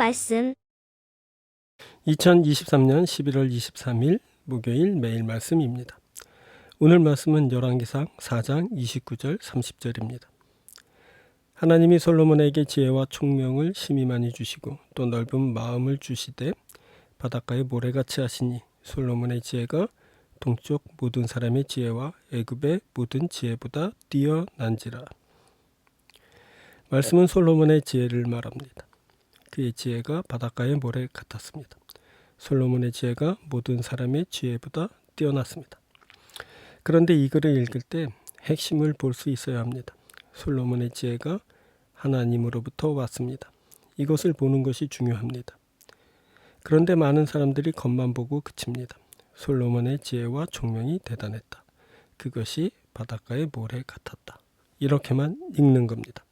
말씀, 2023년 11월 23일 목요일 매일 말씀입니다. 오늘 말씀은 열왕기상 4장 29절 30절입니다. 하나님이 솔로몬에게 지혜와 총명을 심히 많이 주시고 또 넓은 마음을 주시되 바닷가에 모래같이 하시니 솔로몬의 지혜가 동쪽 모든 사람의 지혜와 애굽의 모든 지혜보다 뛰어난지라. 말씀은 솔로몬의 지혜를 말합니다. 그의 지혜가 바닷가의 모래 같았습니다. 솔로몬의 지혜가 모든 사람의 지혜보다 뛰어났습니다. 그런데 이 글을 읽을 때 핵심을 볼 수 있어야 합니다. 솔로몬의 지혜가 하나님으로부터 왔습니다. 이것을 보는 것이 중요합니다. 그런데 많은 사람들이 겉만 보고 그칩니다. 솔로몬의 지혜와 총명이 대단했다. 그것이 바닷가의 모래 같았다. 이렇게만 읽는 겁니다.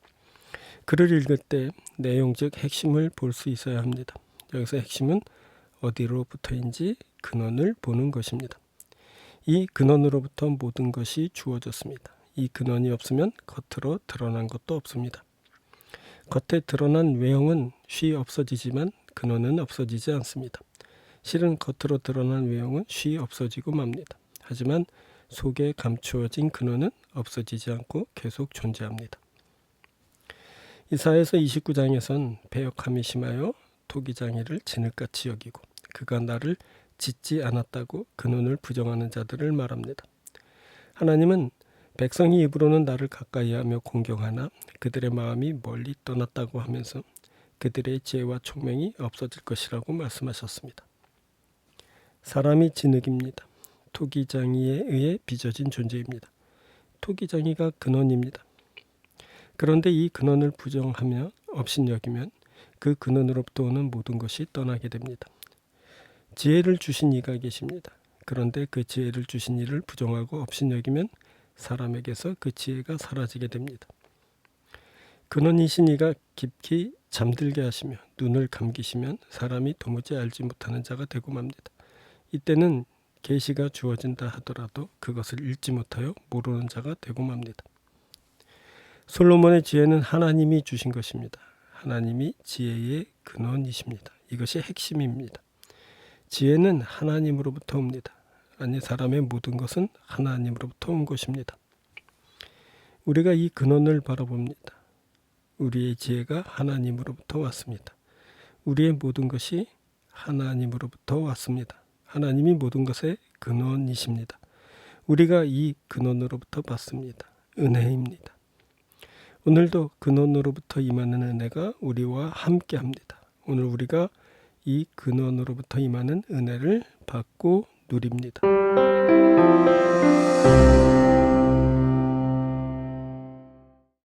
글을 읽을 때 내용적 핵심을 볼 수 있어야 합니다. 여기서 핵심은 어디로부터인지 근원을 보는 것입니다. 이 근원으로부터 모든 것이 주어졌습니다. 이 근원이 없으면 겉으로 드러난 것도 없습니다. 겉에 드러난 외형은 쉬 없어지지만 근원은 없어지지 않습니다. 실은 겉으로 드러난 외형은 쉬 없어지고 맙니다. 하지만 속에 감추어진 근원은 없어지지 않고 계속 존재합니다. 이사에서 29장에선 배역함이 심하여 토기장애를 진흙같이 여기고 그가 나를 짓지 않았다고 근원을 부정하는 자들을 말합니다. 하나님은 백성이 입으로는 나를 가까이하며 공경하나 그들의 마음이 멀리 떠났다고 하면서 그들의 지혜와 총명이 없어질 것이라고 말씀하셨습니다. 사람이 진흙입니다. 토기장이에 의해 빚어진 존재입니다. 토기장이가 근원입니다. 그런데 이 근원을 부정하며 업신여기면 그 근원으로부터 오는 모든 것이 떠나게 됩니다. 지혜를 주신 이가 계십니다. 그런데 그 지혜를 주신 이를 부정하고 업신여기면 사람에게서 그 지혜가 사라지게 됩니다. 근원이신 이가 깊이 잠들게 하시며 눈을 감기시면 사람이 도무지 알지 못하는 자가 되고 맙니다. 이때는 계시가 주어진다 하더라도 그것을 읽지 못하여 모르는 자가 되고 맙니다. 솔로몬의 지혜는 하나님이 주신 것입니다. 하나님이 지혜의 근원이십니다. 이것이 핵심입니다. 지혜는 하나님으로부터 옵니다. 아니 사람의 모든 것은 하나님으로부터 온 것입니다. 우리가 이 근원을 바라봅니다. 우리의 지혜가 하나님으로부터 왔습니다. 우리의 모든 것이 하나님으로부터 왔습니다. 하나님이 모든 것의 근원이십니다. 우리가 이 근원으로부터 받습니다. 은혜입니다. 오늘도 그 근원으로부터 임하는 은혜가 우리와 함께 합니다. 오늘 우리가 이 그 근원으로부터 임하는 은혜를 받고 누립니다.